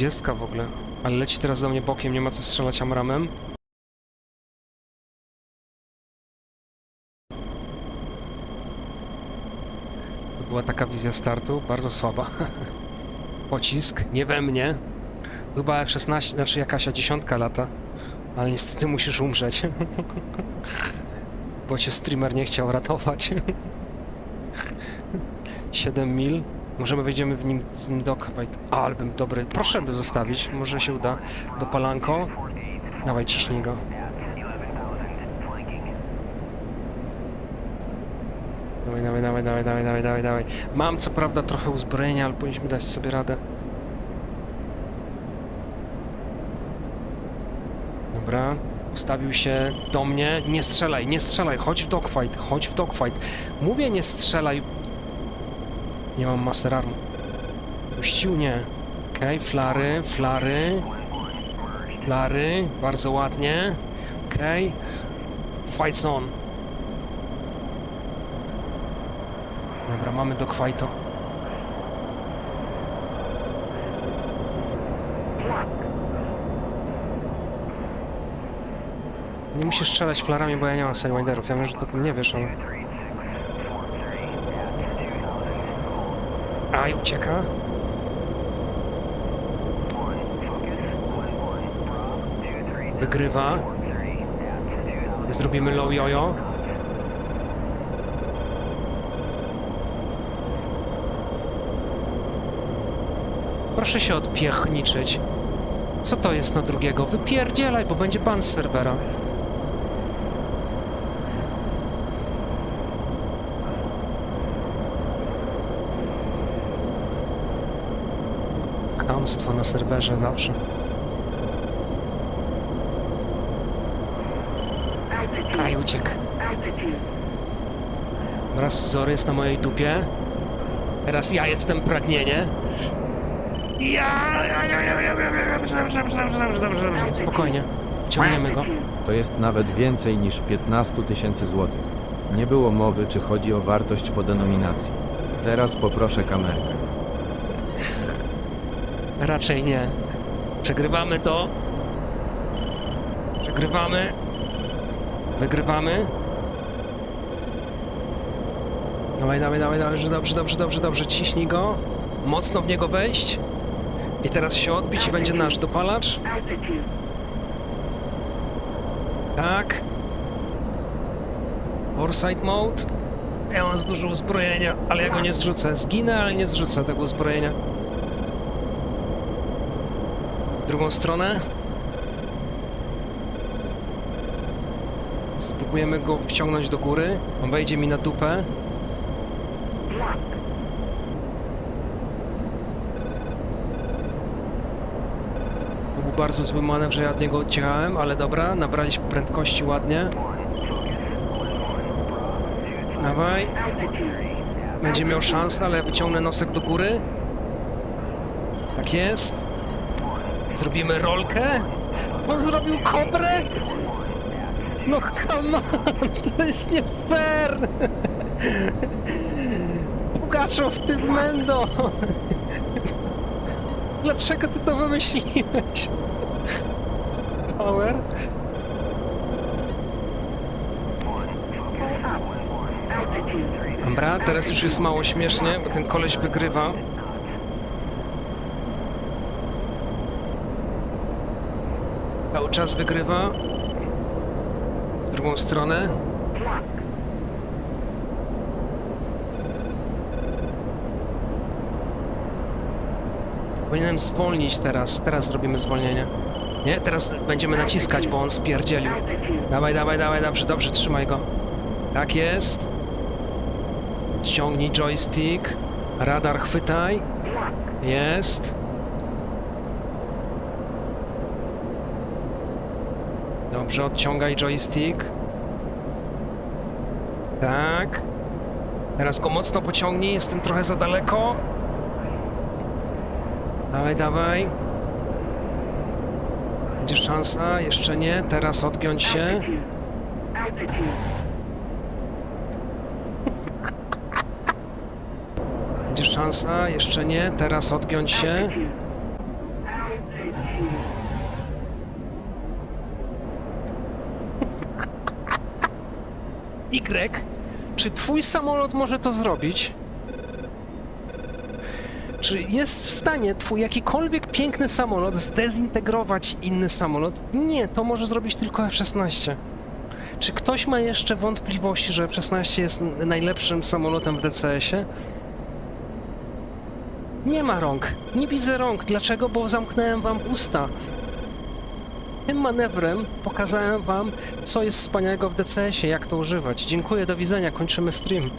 40 w ogóle. Ale leci teraz do mnie bokiem, nie ma co strzelać amramem. To była taka wizja startu, bardzo słaba. Pocisk, nie we mnie. Chyba F-16, znaczy jakaś dziesiątka lata. Ale niestety musisz umrzeć. Bo cię streamer nie chciał ratować. 7 mil. Możemy wejdziemy w nim z nim do kawałek. A, ale bym dobry. Proszę by zostawić. Może się uda. Do palanko. Dawaj, ciśnij go. Dawaj, dawaj, dawaj, dawaj, dawaj, dawaj, dawaj, dawaj. Mam co prawda trochę uzbrojenia, ale powinniśmy dać sobie radę. Dobra, ustawił się do mnie. Nie strzelaj, nie strzelaj, chodź w dogfight, chodź w dogfight. Mówię, nie strzelaj. Nie mam master armu. Puścił, nie. Okej, flary, flary. Flary, bardzo ładnie. Okej. Fights on. Dobra, mamy dogfighto. Nie musisz strzelać flarami, bo ja nie mam sidewinderów. Ja wiem, że to nie wiesz, ale... Aj, ucieka. Wygrywa. Zrobimy low jojo. Proszę się odpiechniczyć. Co to jest na drugiego? Wypierdzielaj, bo będzie ban z serwera. Kłamstwo na serwerze zawsze. Aj, uciekł. Raz Zory jest na mojej dupie. Teraz ja jestem pragnienie. Ja, dobrze, dobrze, dobrze, dobrze. Spokojnie. Ciągniemy go. To jest nawet więcej niż 15 tysięcy złotych. Nie było mowy, czy chodzi o wartość po denominacji. Teraz poproszę kamerkę. Raczej nie. Przegrywamy to. Przegrywamy. Wygrywamy. Dawaj, dawaj, dawaj, że dobrze, dobrze, dobrze, dobrze. Ciśnij go. Mocno w niego wejść. I teraz się odbić i będzie nasz dopalacz. Tak. Foresight mode. Ja mam dużo uzbrojenia, ale ja go nie zrzucę. Zginę, ale nie zrzucę tego uzbrojenia. W drugą stronę. Spróbujemy go wciągnąć do góry. On wejdzie mi na dupę. To był bardzo zły manewr, że ja od niego odciekałem, ale dobra, nabraliśmy prędkości ładnie. Dawaj. Będzie miał szansę, ale wyciągnę nosek do góry. Tak jest. Zrobimy rolkę? On zrobił kobrę? No come on, to jest nie fair! Pugaczow, ty mendo! Dlaczego ty to wymyśliłeś? Power? Dobra, teraz już jest mało śmiesznie, bo ten koleś wygrywa. Cały czas wygrywa. W drugą stronę. Powinienem zwolnić teraz. Teraz zrobimy zwolnienie. Nie, teraz będziemy naciskać, bo on spierdzielił. Dawaj, dawaj, dawaj, dobrze, dobrze, trzymaj go. Tak jest. Ciągnij joystick. Radar chwytaj. Jest. Dobrze, odciągaj joystick. Tak. Teraz go mocno pociągnij, jestem trochę za daleko. Dawaj, dawaj. Będzie szansa, jeszcze nie. Teraz odgiąć się. Będzie szansa, jeszcze nie. Teraz odgiąć się. Y, czy twój samolot może to zrobić? Czy jest w stanie twój jakikolwiek piękny samolot zdezintegrować inny samolot? Nie, to może zrobić tylko F-16. Czy ktoś ma jeszcze wątpliwości, że F-16 jest najlepszym samolotem w DCS-ie? Nie ma rąk. Nie widzę rąk. Dlaczego? Bo zamknąłem wam usta. Tym manewrem pokazałem wam, co jest wspaniałego w DCS-ie, jak to używać. Dziękuję, do widzenia, kończymy stream.